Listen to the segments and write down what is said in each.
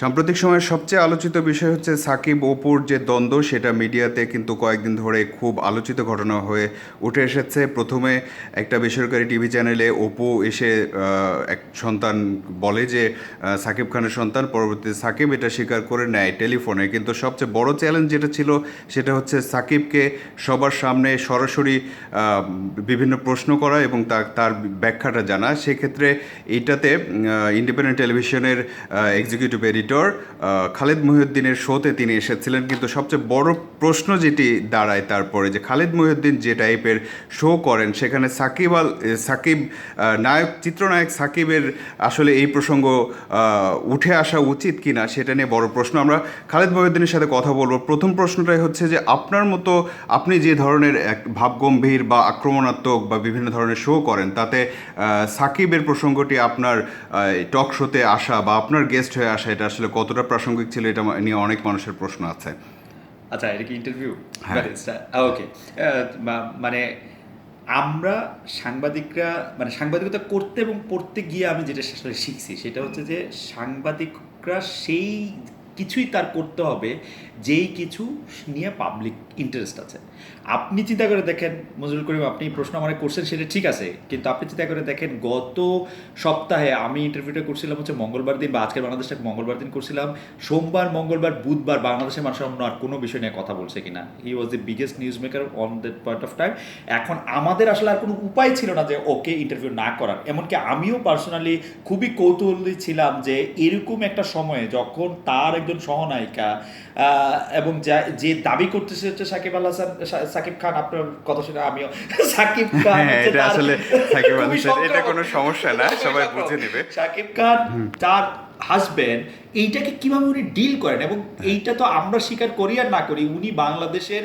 সাম্প্রতিক সময়ের সবচেয়ে আলোচিত বিষয় হচ্ছে সাকিব অপুর যে দ্বন্দ্ব, সেটা মিডিয়াতে কিন্তু কয়েকদিন ধরে খুব আলোচিত ঘটনা হয়ে উঠে এসেছে। প্রথমে একটা বেসরকারি টিভি চ্যানেলে অপু এসে এক সন্তান বলে যে সাকিব খানের সন্তান, পরবর্তীতে সাকিব এটা স্বীকার করে নেয় টেলিফোনে। কিন্তু সবচেয়ে বড় চ্যালেঞ্জ যেটা ছিল, সেটা হচ্ছে সাকিবকে সবার সামনে সরাসরি বিভিন্ন প্রশ্ন করা এবং তার ব্যাখ্যাটা জানা। সেক্ষেত্রে এইটাতে ইন্ডিপেন্ডেন্ট টেলিভিশনের এক্সিকিউটিভ এডিটর খালেদ মহিউদ্দিনের শোতে তিনি এসেছিলেন। কিন্তু সবচেয়ে বড় প্রশ্ন যেটি দাঁড়ায় তারপরে যে খালেদ মহিউদ্দিন যে টাইপের শো করেন, সেখানে সাকিব আল সাকিব নায়ক, চিত্রনায়ক সাকিবের আসলে এই প্রসঙ্গ উঠে আসা উচিত কিনা সেটা নিয়ে বড় প্রশ্ন। আমরা খালেদ মহিউদ্দিনের সাথে কথা বলব। প্রথম প্রশ্নটাই হচ্ছে যে আপনার মতো আপনি যে ধরনের এক ভাবগম্ভীর বা আক্রমণাত্মক বা বিভিন্ন ধরনের শো করেন, তাতে সাকিবের প্রসঙ্গটি আপনার টক শোতে আসা বা আপনার গেস্ট হয়ে আসা, এটা আসলে কতটা প্রাসঙ্গিক ছিল এটা নিয়ে অনেক মানুষের প্রশ্ন আছে। আচ্ছা এটা কি ইন্টারভিউ হ্যাঁ। ওকে মানে আমরা সাংবাদিকরা মানে সাংবাদিকতা করতে এবং পড়তে গিয়ে আমি যেটা আসলে শিখছি সেটা হচ্ছে যে সাংবাদিকরা সেই কিছুই তার করতে হবে, যেই কিছু নিয়ে পাবলিক ইন্টারেস্ট আছে। আপনি চিন্তা করে দেখেন মজুর করিম, আপনি প্রশ্ন আমার করছেন, সেটা ঠিক আছে, কিন্তু আপনি চিন্তা করে দেখেন, গত সপ্তাহে আমি ইন্টারভিউটা করছিলাম হচ্ছে মঙ্গলবার দিন বা আজকের বাংলাদেশটা মঙ্গলবার দিন করছিলাম। সোমবার, মঙ্গলবার, বুধবার বাংলাদেশের মানুষ অন্য আর কোনো বিষয় নিয়ে কথা বলছে কিনা। He was the biggest news maker on that point of time এখন আমাদের আসলে আর কোনো উপায় ছিল না যে ওকে ইন্টারভিউ না করার। এমনকি আমিও পার্সোনালি খুবই কৌতূহলী ছিলাম যে এরকম একটা সময়ে যখন তার একজন সহনায়িকা এবং যা- যে দাবি করতেছে হচ্ছে সাকিব আল হাসান সাকিব খান আপনার কথা শুনে আমিও সাকিব খান হ্যাঁ এটা আসলে সাকিব আল হাসান, এটা কোনো সমস্যা না সবাই বুঝে নেবে। সাকিব খান তার হাজবেন্ড এইটাকে কীভাবে উনি ডিল করেন? এবং এইটা তো আমরা স্বীকার করি আর না করি উনি বাংলাদেশের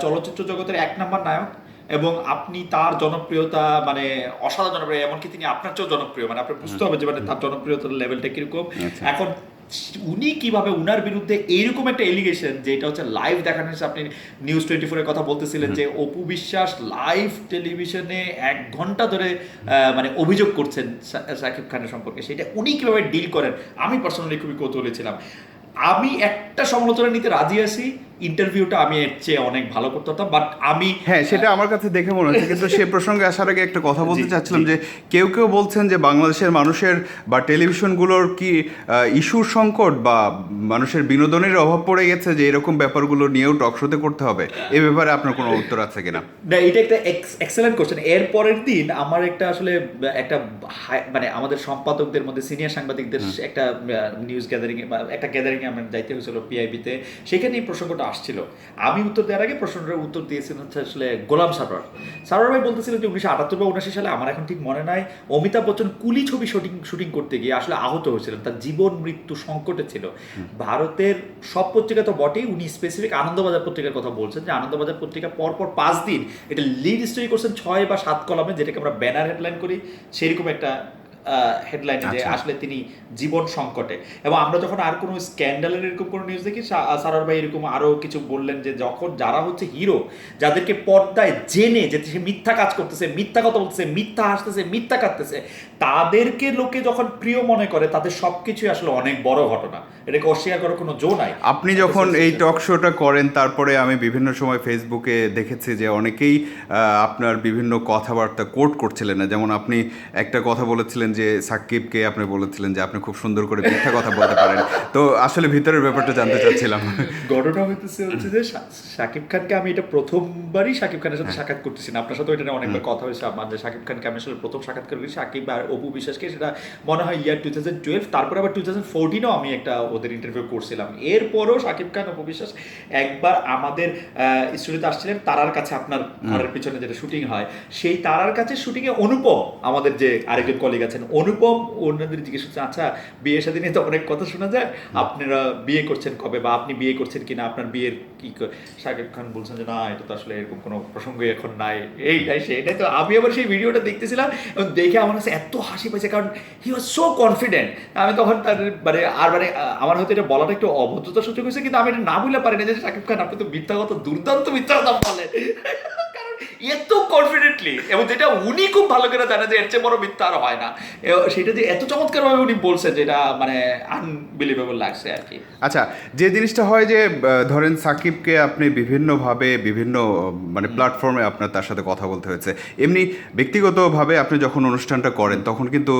চলচ্চিত্র জগতের এক নম্বর নায়ক এবং আপনি তার জনপ্রিয়তা মানে অসাধারণ জনপ্রিয় এমনকি তিনি আপনার চেয়েও জনপ্রিয় মানে আপনার বুঝতে হবে যে মানে তার জনপ্রিয়তার লেভেলটা কীরকম। আচ্ছা। এখন উনি কীভাবে উনার বিরুদ্ধে এইরকম একটা এলিগেশন যে এটা হচ্ছে লাইভ দেখানো হয়েছে আপনি নিউজ টোয়েন্টি ফোরের কথা বলতেছিলেন যে অপু বিশ্বাস লাইভ টেলিভিশনে এক ঘণ্টা ধরে আহ, মানে অভিযোগ করছেন সাকিব খানের সম্পর্কে। সেটা উনি কীভাবে ডিল করেন? আমি পার্সোনালি খুবই কৌতূহলী ছিলাম। আমি একটা সমালোচনা নিতে রাজি আছি ইন্টারভিউটা আমি এর চেয়ে অনেক ভালো করতে হতাম বাট আমি হ্যাঁ সেটা আমার কাছে দেখে মনে হচ্ছে কিন্তু সে প্রসঙ্গে আসার আগে একটা কথা বলতে চাচ্ছিলাম যে কেউ কেউ বলছেন যে বাংলাদেশের মানুষের বা টেলিভিশনগুলোর কি ইস্যুর সংকট বা মানুষের বিনোদনের অভাব পড়ে গেছে যে এরকম ব্যাপারগুলো নিয়েও টক শোতে করতে হবে? এ ব্যাপারে আপনার কোনো উত্তর আছে কিনা? না এটা একটা এক্সেলেন্ট কোশ্চেন এর পরের দিন আমার একটা আসলে একটা মানে আমাদের সম্পাদকদের মধ্যে সিনিয়র সাংবাদিকদের একটা নিউজ গ্যাদারিং বা একটা গ্যাদারিং আমার যাইতে হয়েছিল পিআইবিতে সেখানে এই প্রসঙ্গটা আসছিল। আমি উত্তর দেওয়ার আগে প্রশ্নটার উত্তর দিয়েছিলেন হচ্ছে আসলে গোলাম সারোয়ার। সারোয়ার ভাই বলতেছিলেন যে উনিশশো আটাত্তর বা উনআশি সালে আমার এখন ঠিক মনে নাই। অমিতাভ বচ্চন কুলি ছবি শুটিং শুটিং করতে গিয়ে আসলে আহত হয়েছিলেন। তার জীবন মৃত্যু সংকটে ছিল। ভারতের সব পত্রিকা তো বটেই। উনি স্পেসিফিক আনন্দবাজার পত্রিকার কথা বলছেন যে আনন্দবাজার পত্রিকা পরপর পাঁচ দিন এটা লিড স্টোরি করছেন ছয় বা সাত কলামে যেটাকে আমরা ব্যানার হেডলাইন করি। সেরকম একটা হেডলাইন যে আচ্ছা। আসলে তিনি জীবন সংকটে। এবং আমরা যখন আর কোনো স্ক্যান্ডালের এরকম কোনো নিউজ দেখি সারার ভাই এরকম আরও কিছু বললেন যে যখন যারা হচ্ছে হিরো যাদেরকে পর্দায় জেনে যে সে মিথ্যা কাজ করতেছে মিথ্যা কথা বলতেছে মিথ্যা হাসতেছে মিথ্যা কাটতেছে তাদেরকে লোকে যখন প্রিয় মনে করে তাদের সব কিছুই আসলে অনেক বড় ঘটনা। এটাকে অস্বীকার করার কোনো জো নাই। আপনি যখন এই টক শোটা করেন তারপরে আমি বিভিন্ন সময় ফেসবুকে দেখেছি যে অনেকেই আপনার বিভিন্ন কথাবার্তা কোট করছিলেন না। যেমন আপনি একটা কথা বলেছিলেন যে সাকিবকে আপনি বলেছিলেন যে আপনি খুব সুন্দর করে মিথ্যা কথা বলতে পারেন। তো আসলে ভিতরের ব্যাপারটা জানতে চাচ্ছিলাম। ঘটনা হইতেছে হচ্ছে যে শাকিব খানকে আমি এটা প্রথমবারই শাকিব খানের সাথে সাক্ষাৎ করতেছি না। আপনার সাথে এটা নিয়ে অনেকবার কথা হয়েছে। আমার যে শাকিব খানকে আমি আসলে প্রথম সাক্ষাৎকার করি শাকিব আর অপু বিশ্বাসকে সেটা মনে হয় ইয়ার টু থাউজেন্ড টুয়েলভ তারপরে আবার টু থাউজেন্ড ফোরটিনও আমি একটা ওদের ইন্টারভিউ করছিলাম। এরপরও শাকিব খান অপু বিশ্বাস একবার আমাদের স্টুডিওতে আসছিলেন। তারার কাছে আপনার ঘরের পিছনে যেটা শুটিং হয় সেই তারার কাছে শুটিংয়ে অনুপ আমাদের যে আরেকজন কলিগ আছেন অনুপম, অন্যদের জিজ্ঞেস করছে আচ্ছা বিয়ের সাথে নিয়ে তো অনেক কথা শোনা যায়। আপনারা বিয়ে করছেন কবে বা আপনি বিয়ে করছেন কিনা? আপনার বিয়ের কি শাকিব খান বলছেন যে, না, এটা তো আসলে এরকম কোনো প্রসঙ্গই এখন নাই। এইটাই সেটাই তো আমি আবার সেই ভিডিওটা দেখতেছিলাম এবং দেখে আমার কাছে এত হাসি পাইছে কারণ হি ওয়াজ সো কনফিডেন্ট আমি তখন তার মানে আর মানে আমার হয়তো এটা বলাটা একটু অভদ্রতা সূচক হয়েছে, কিন্তু আমি এটা না বললে পারি না যে, শাকিব খান, আপনি তো মিথ্যা কথা, দুর্দান্ত মিথ্যা কথা বলেন। এত কনফিডেন্টলি এবং যেটা উনি খুব ভালো করে জানে যে এর চেয়ে বড় মিথ্যা আর হয় না। সেটা যে এত চমৎকারভাবে উনি বলছেন যেটা মানে আনবিলিভেবল লাগছে আর কি। আচ্ছা যে জিনিসটা হয় যে ধরেন সাকিবকে আপনি বিভিন্নভাবে বিভিন্ন মানে প্ল্যাটফর্মে আপনার তার সাথে কথা বলতে হয়েছে। এমনি ব্যক্তিগতভাবে আপনি যখন অনুষ্ঠানটা করেন তখন কিন্তু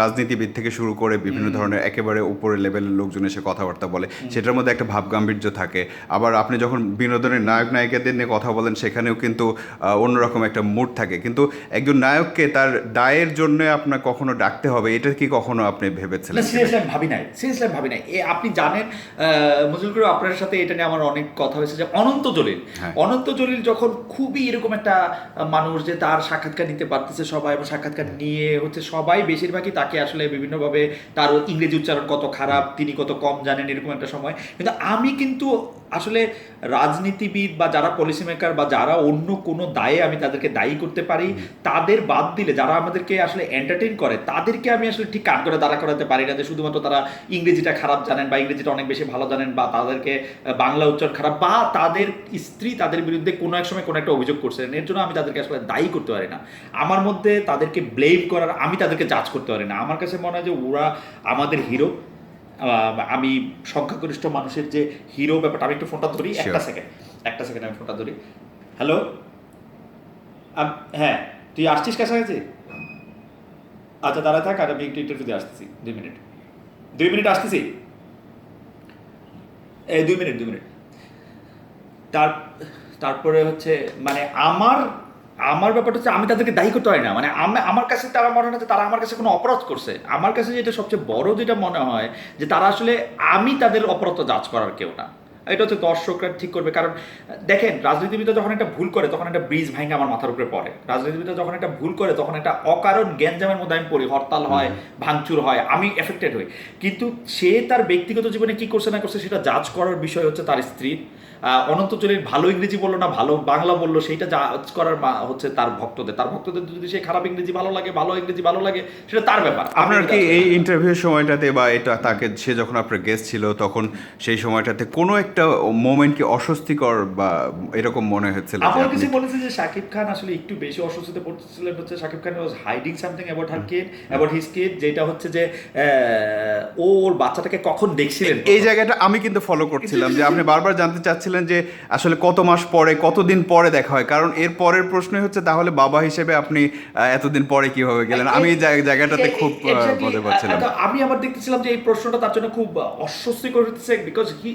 রাজনীতিবিদ থেকে শুরু করে বিভিন্ন ধরনের একেবারে উপরে লেভেলের লোকজন এসে কথাবার্তা বলে। সেটার মধ্যে একটা ভাব গাম্ভীর্য থাকে। আবার আপনি যখন বিনোদনের নায়ক নায়িকাদের নিয়ে কথা বলেন সেখানেও কিন্তু অন্যরকম একটা মুড থাকে। কিন্তু একজন নায়ককে তার দায়ের জন্য আপনার কখনো ডাকতে হবে এটা কি কখনো আপনি ভেবেছিলেন? সিরিয়াসলি আমি ভাবি নাই সিরিয়াসলি ভাবি নাই। আপনি জানেন মজুল করে আপনার সাথে এটা নিয়ে আমার অনেক কথা হয়েছে যে অনন্ত জলিল হ্যাঁ। অনন্ত জলিল যখন খুবই এরকম একটা মানুষ যে তার সাক্ষাৎকার নিতে পারতেছে সবাই এবং সাক্ষাৎকার নিয়ে হচ্ছে সবাই বেশিরভাগই তাকে আসলে বিভিন্নভাবে তার ইংরেজি উচ্চারণ কত খারাপ তিনি কত কম জানেন এরকম একটা সময়। কিন্তু আমি কিন্তু আসলে রাজনীতিবিদ বা যারা পলিসি মেকার বা যারা অন্য কোনো দায়ে আমি তাদেরকে দায়ী করতে পারি তাদের বাদ দিলে যারা আমাদেরকে আসলে এন্টারটেইন করে তাদেরকে আমি আসলে ঠিক কান করে দাঁড়া করাতে পারি না যে শুধুমাত্র তারা ইংরেজিটা খারাপ জানেন বা ইংরেজিটা অনেক বেশি ভালো জানেন বা তাদেরকে বাংলা উচ্চারণ খারাপ বা তাদের স্ত্রী তাদের বিরুদ্ধে কোনো এক সময় কোনো একটা অভিযোগ করছিলেন এর জন্য আমি তাদেরকে আসলে দায়ী করতে পারি না। আমার মধ্যে তাদেরকে ব্লেম করার আমি তাদেরকে জাজ করতে পারি না। আমার কাছে মনে হয় যে ওরা আমাদের হিরো আমি সংখ্যাগরিষ্ঠ মানুষের যে হিরো ব্যাপারটা আমি একটু ফোনটা ধরি একটা সেকেন্ড একটা সেকেন্ড আমি ফোনটা ধরি। হ্যালো হ্যাঁ তুই আসছিস কাছাকাছি? আচ্ছা দাঁড়া থাক, আর আমি একটু ইন্টারভিউ দিয়ে আসতেছি, দুই মিনিট। দুই মিনিট আসতেছি? এই দুই মিনিট দুই মিনিট। তার, তারপরে হচ্ছে মানে আমার আমার ব্যাপারটা হচ্ছে, আমি তাদেরকে দায়ী করতে হয় না। মানে আমি, আমার কাছে তারা মনে হয় তারা আমার কাছে কোনো অপরাধ করছে। আমার কাছে যেটা সবচেয়ে বড় যেটা মনে হয়, যে তারা আসলে আমি তাদের অপরাধ জাজ করার কেউ না। এটা হচ্ছে দর্শকরা ঠিক করবে। কারণ দেখেন রাজনীতিবিদরা যখন একটা ভুল করে তখন একটা ব্রিজ ভাঙে আমার মাথার উপরে পড়ে। রাজনীতিবিদরা যখন একটা ভুল করে তখন একটা অকারণ গ্যাঞ্জামের মধ্যে আমি পড়ি। হরতাল হয় ভাঙচুর হয় আমি এফেক্টেড হই। কিন্তু সে তার ব্যক্তিগত জীবনে কি করছে না করছে সেটা জাজ করার বিষয় হচ্ছে তার স্ত্রীর অনন্ত জলিল ভালো ইংরেজি বলল না ভালো বাংলা বলল সেইটা জাজ করার হচ্ছে তার ভক্তদের। তার ভক্তদের যদি সে খারাপ ইংরেজি ভালো লাগে ভালো ইংরেজি ভালো লাগে সেটা তার ব্যাপার। আপনার কি এই ইন্টারভিউর সময়টাতে বা এটা তাকে সে যখন আপনার গেস্ট ছিল তখন সেই সময়টাতে কোনো একটা মোমেন্ট কি অস্বস্তিকর বা এরকম মনে হচ্ছিল যে আমার আপনি- বলেছে যে শাকিব খান আসলে একটু বেশি অস্বস্তিতে পড়তেছিলেন হচ্ছে Shakib Khan was hiding something about her kid about his kid যেটা হচ্ছে যে ও ওর বাচ্চাটাকে কখন দেখছিলেন এই জায়গাটা আমি কিন্তু ফলো করছিলাম যে আপনি বারবার জানতে চাচ্ছিলেন যে আসলে কত মাস পরে কতদিন পরে দেখা হয়? কারণ এর পরের প্রশ্নই হচ্ছে তাহলে বাবা হিসেবে আপনি এতদিন পরে কীভাবে গেলেন? আমি এই জায়গা- জায়গাটাতে খুব মজা পাচ্ছিলাম আমি আবার দেখতেছিলাম যে এই প্রশ্নটা তার জন্য খুব অস্বস্তি করে দিচ্ছে বিকজ হি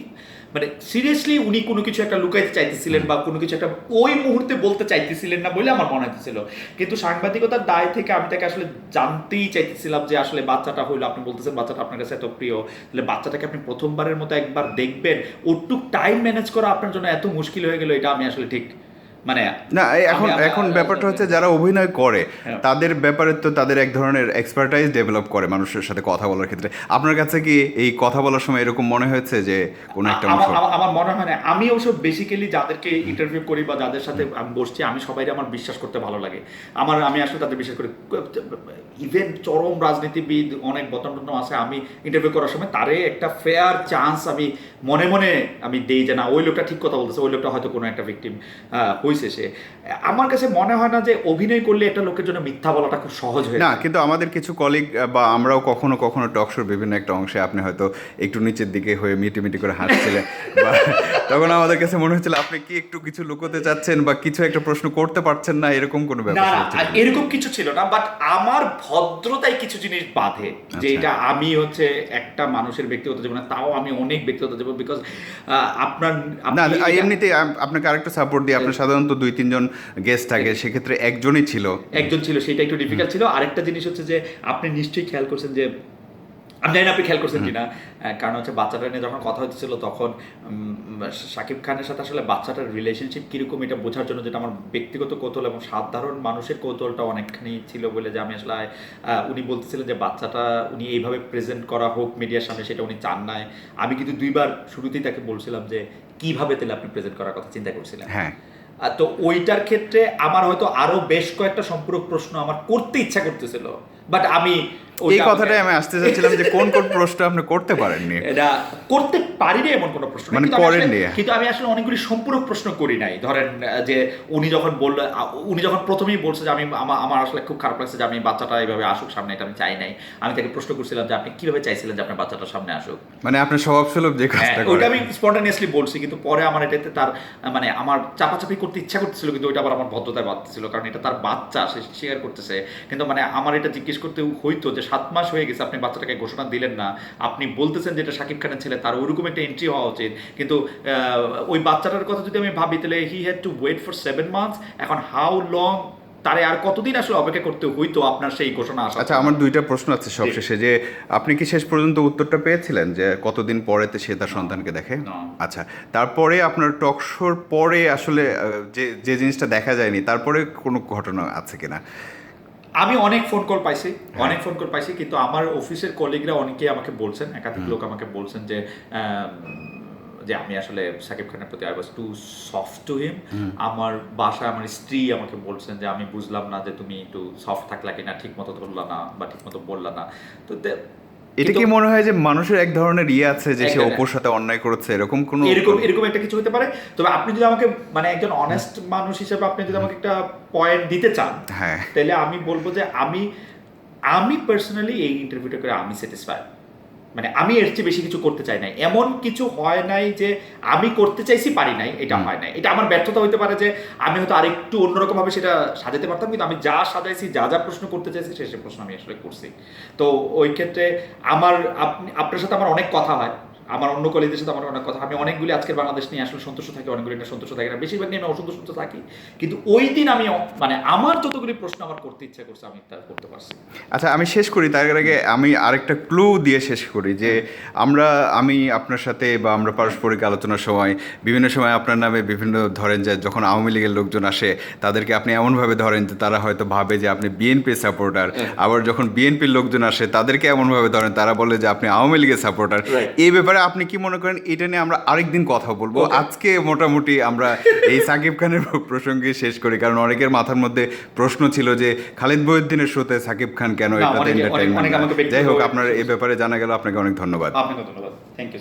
মানে সিরিয়াসলি উনি কোনো কিছু একটা লুকাইতে চাইতেছিলেন বা কোনো কিছু একটা ওই মুহূর্তে বলতে চাইতেছিলেন না বলে আমার মনে হতেছিল কিন্তু সাংবাদিকতার দায় থেকে আমি তাকে আসলে জানতেই চাইতেছিলাম যে আসলে বাচ্চাটা হইল, আপনি বলতেছেন বাচ্চাটা আপনার কাছে এত প্রিয়। তাহলে বাচ্চাটাকে আপনি প্রথমবারের মতো একবার দেখবেন। ওটুক টাইম ম্যানেজ করা আপনার জন্য এত মুশকিল হয়ে গেল, এটা আমি আসলে ঠিক মানে না এখন এখন ব্যাপারটা হচ্ছে যারা অভিনয় করে হ্যাঁ। তাদের ব্যাপারে তো তাদের এক ধরনের এক্সপার্টাইজ ডেভেলপ করে মানুষের সাথে কথা বলার ক্ষেত্রে। আপনার কাছে কি এই কথা বলার সময় এরকম মনে হয়েছে যে কোনো একটা আমার মনে হয় না। আমি অবশ্য বেসিক্যালি যাদেরকে ইন্টারভিউ করি বা যাদের সাথে আমি বসছি আমি সবাই আমার বিশ্বাস করতে ভালো লাগে। আমার আমি আসলে তাদের বিশ্বাস করি। ইভেন চরম রাজনীতিবিদ অনেক বতন আছে আমি ইন্টারভিউ করার সময় তারে একটা ফেয়ার চান্স আমি মনে মনে আমি দেই যে না ওই লোকটা ঠিক কথা বলতেছে ওই লোকটা হয়তো কোনো একটা ভিকটিম হয়েছে সে আমার কাছে মনে হয় না যে অভিনয় করলে একটা লোকের জন্য মিথ্যা বলাটা খুব সহজ হয়ে না কিন্তু আমাদের কিছু কলিগ বা আমরাও কখনো কখনো টকশোর বিভিন্ন একটা অংশে আপনি হয়তো একটু নিচের দিকে হয়ে মিটি মিটি করে হাসছিলেন বা তখন আমাদের কাছে মনে হচ্ছিল আপনি কি একটু কিছু লুকোতে চাচ্ছেন বা কিছু একটা প্রশ্ন করতে পারছেন না এরকম কোনো ব্যাপার না এরকম কিছু ছিল না বাট আমার ভদ্রতায় কিছু জিনিস বাধে যে আচ্ছা। এটা আমি হচ্ছে একটা মানুষের ব্যক্তিগত জীবনে তাও আমি অনেক ব্যক্তিগত জীবন বিকজ আপনার না এমনিতে আপনাকে আরেকটা সাপোর্ট দিয়ে আপনার সাধারণত দুই তিনজন গেস্ট থাকে সেক্ষেত্রে একজনই ছিল। একজন ছিল সেটা একটু ডিফিকাল্ট ছিল। আরেকটা জিনিস হচ্ছে যে আপনি নিশ্চয়ই খেয়াল করছেন যে আমি জানি আপনি খেয়াল করছেন কিনা। কারণ হচ্ছে বাচ্চাটা নিয়ে যখন কথা হচ্ছিল তখন শাকিব খানের সাথে আসলে বাচ্চাটার রিলেশনশিপ কীরকম এটা বোঝার জন্য যেটা আমার ব্যক্তিগত কৌতূহল এবং সাধারণ মানুষের কৌতূহলটা অনেকখানি ছিল বলে যে আমি আসলে উনি বলতেছিলেন যে বাচ্চাটা উনি এইভাবে প্রেজেন্ট করা হোক মিডিয়ার সামনে সেটা উনি চান নাই। আমি কিন্তু দুইবার শুরুতেই তাকে বলছিলাম যে কীভাবে তাহলে আপনি প্রেজেন্ট করার কথা চিন্তা করছিলেন? হ্যাঁ। তো ওইটার ক্ষেত্রে আমার হয়তো আরও বেশ কয়েকটা সম্পূরক প্রশ্ন আমার করতে ইচ্ছা করতেছিল। বাট আমি এই কথাটাই আমি আসতে চাচ্ছিলাম যে কোন কোন প্রশ্ন আপনি করতে পারেননি। এটা করতে পারি না এমন কোনো প্রশ্ন। মানে করেননি। কিন্তু আমি আসলে অনেকগুলি সম্পূরক প্রশ্ন করি নাই। ধরেন যে উনি যখন বলল উনি যখন প্রথমেই বলছে যে আমি আমার আসলে খুব খারাপ লাগছে যে আমি বাচ্চাটা এইভাবে আসুক সামনে এটা আমি চাই নাই। আমি তাকে প্রশ্ন করছিলাম যে আপনি কীভাবে চাইছিলেন যে আপনার বাচ্চাটা সামনে আসুক? মানে আপনার স্বভাব সুলভ যে হ্যাঁ, কাজটা করে আমি স্পন্টানিয়াসলি বলছি কিন্তু পরে আমার এটাতে তার মানে আমার চাপাচাপি করতে ইচ্ছা করতেছিল কিন্তু ওইটা আবার আমার ভদ্রতায় বাড়তেছিল কারণ এটা তার বাচ্চা সে স্বীকার করতেছে। কিন্তু মানে আমার এটা জিজ্ঞেস করতে হইতো যে সাত মাস হয়ে গেছে আপনি বাচ্চাটাকে ঘোষণা দিলেন না। আপনি বলতেছেন যে এটা শাকিব খানের ছেলে তার ওইরকম একটা এন্ট্রি হওয়া উচিত। কিন্তু ওই বাচ্চাটার কথা যদি আমি ভাবি তাহলে he had to wait for seven months এখন হাউ লং তারে আর কতদিন আসলে অপেক্ষা করতে হইতো আপনার সেই ঘোষণা আসা আচ্ছা আমার দুইটা প্রশ্ন আছে সবশেষে যে আপনি কি শেষ পর্যন্ত উত্তরটা পেয়েছিলেন যে কতদিন পরেতে সে তার সন্তানকে দেখে? আচ্ছা তারপরে আপনার টক শোর পরে আসলে যে যে জিনিসটা দেখা যায়নি তারপরে কোনো ঘটনা আছে কিনা? আমি অনেক ফোন কল পাইছি অনেক ফোন কল পাইছি কিন্তু আমার অফিসের কলিগরা অনেকেই আমাকে বলছেন একাধিক লোক আমাকে বলছেন যে যে আমি আসলে সাকিব খানের প্রতি I was too soft to him. আমার বাসা আমার স্ত্রী আমাকে বলছেন যে আমি বুঝলাম না যে তুমি একটু সফট থাকলা কিনা ঠিক মতো ধরলা না বা ঠিক মতো বললা না। তো এটা কি মনে হয় যে মানুষের এক ধরনের ইয়ে আছে যে সে অপর সাথে অন্যায় করেছে? এরকম কোনো এরকম এরকম একটা কিছু হতে পারে। তবে আপনি যদি আমাকে মানে একজন অনেস্ট মানুষ হিসেবে আপনি যদি আমাকে একটা পয়েন্ট দিতে চান হ্যাঁ। তাহলে আমি বলব যে আমি আমি পার্সোনালি এই ইন্টারভিউটা করে আমি স্যাটিসফাইড মানে আমি এর চেয়ে বেশি কিছু করতে চাই নাই। এমন কিছু হয় নাই যে আমি করতে চাইছি পারি নাই এটা হয় নাই। এটা আমার ব্যর্থতা হইতে পারে যে আমি হয়তো আরেকটু অন্যরকম ভাবে সেটা সাজাতে পারতাম কিন্তু আমি যা সাজাইছি যা যা প্রশ্ন করতে চাইছি সে সে প্রশ্ন আমি আসলে করছি। তো ওই ক্ষেত্রে আমার আপনি আপনার সাথে আমার অনেক কথা হয়। আমার অন্য কলেজের সাথে আমার অনেক কথা। আমি অনেকগুলি আজকের বাংলাদেশ নিয়ে আসলে সন্তুষ্ট থাকি অনেকগুলি নিয়ে সন্তুষ্ট থাকি না। বেশিরভাগ নিয়ে আমি অসন্তুষ্ট থাকি। কিন্তু ওই দিন আমি মানে আমার যতগুলি প্রশ্ন আমার করতে ইচ্ছা করছে আমি তা করতে পারছি। আচ্ছা আমি শেষ করি তার আগে আমি আরেকটা ক্লু দিয়ে শেষ করি যে আমরা আমি আপনার সাথে বা আমরা পারস্পরিক আলোচনার সময় বিভিন্ন সময় আপনার নামে বিভিন্ন ধরেন যে যখন আওয়ামী লীগের লোকজন আসে তাদেরকে আপনি এমনভাবে ধরেন যে তারা হয়তো ভাবে যে আপনি বিএনপি সাপোর্টার আবার যখন বিএনপির লোকজন আসে তাদেরকে এমনভাবে ধরেন তারা বলে যে আপনি আওয়ামী লীগের সাপোর্টার এই ব্যাপারে আপনি কি মনে করেন এটা নিয়ে আমরা আরেকদিন কথা বলব? আজকে মোটামুটি আমরা এই সাকিব খানের প্রসঙ্গে শেষ করি কারণ অনেকের মাথার মধ্যে প্রশ্ন ছিল যে খালিদ মহিউদ্দিনের শোতে সাকিব খান কেন এটা এটাতে যাই হোক আপনার এই ব্যাপারে জানা গেল আপনাকে অনেক ধন্যবাদ। আপনাকে ধন্যবাদ। Thank you